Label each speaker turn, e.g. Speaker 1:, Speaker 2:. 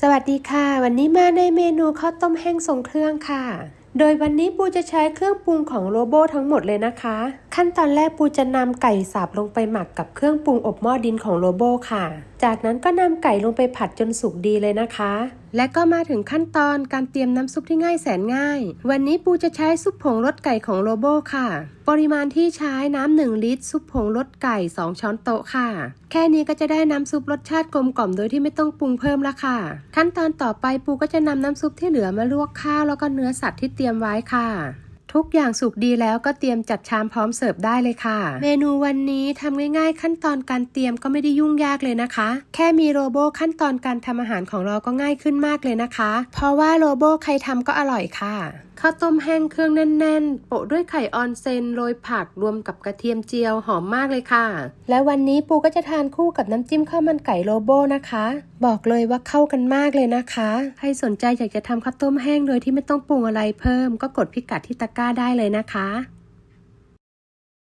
Speaker 1: สวัสดีค่ะ วันนี้มาในเมนูข้าวต้มแห้งทรงเครื่องค่ะ โดยวันนี้ปูจะใช้เครื่องปรุงของโรโบทั้งหมดเลยนะคะ ขั้นตอนแรกปูจะนำไก่สับลงไปหมักกับเครื่องปรุงอบหม้อดินของโรโบค่ะ จากนั้นก็นำไก่ลงไปผัดจนสุกดีเลยนะคะ และก็มาถึงขั้นตอนการเตรียมน้ำซุปที่ง่ายแสนง่าย วันนี้ปูจะใช้ซุปผงรสไก่ของโรโบค่ะ ปริมาณที่ใช้น้ำหนึ่งลิตร ซุปผงรสไก่ 2 ช้อนโต๊ะค่ะ แค่นี้ก็จะได้น้ำซุปรสชาติกลมกล่อมโดยที่ไม่ต้องปรุงเพิ่มละค่ะ ขั้นตอนต่อไปปูก็จะนำน้ำซุปที่เหลือมาลวกข้าวแล้วก็เนื้อสัตว์ที่เตรียมไว้ค่ะ ทุกอย่างสุกดีแล้วก็เตรียมจัดชามพร้อมเสิร์ฟได้เลยค่ะ เมนูวันนี้ทำง่ายๆ ขั้นตอนการเตรียมก็ไม่ได้ยุ่งยากเลยนะคะ แค่มีโรโบขั้นตอนการทำอาหารของเราก็ง่ายขึ้นมากเลยนะคะ เพราะว่าโรโบใครทำก็อร่อยค่ะข้าวต้มแห้งเครื่องแน่น ๆ โปะด้วยไข่ออนเซนโรยผักรวมกับกระเทียมเจียวหอมมากเลยค่ะ และวันนี้ปูก็จะทานคู่กับน้ำจิ้มข้าวมันไก่โรโบนะคะ บอกเลยว่าเข้ากันมากเลยนะคะ ใครสนใจอยากจะทำข้าวต้มแห้งโดยที่ไม่ต้องปรุงอะไรเพิ่ม ก็กดพิกัดที่ตะกร้าได้เลยนะคะ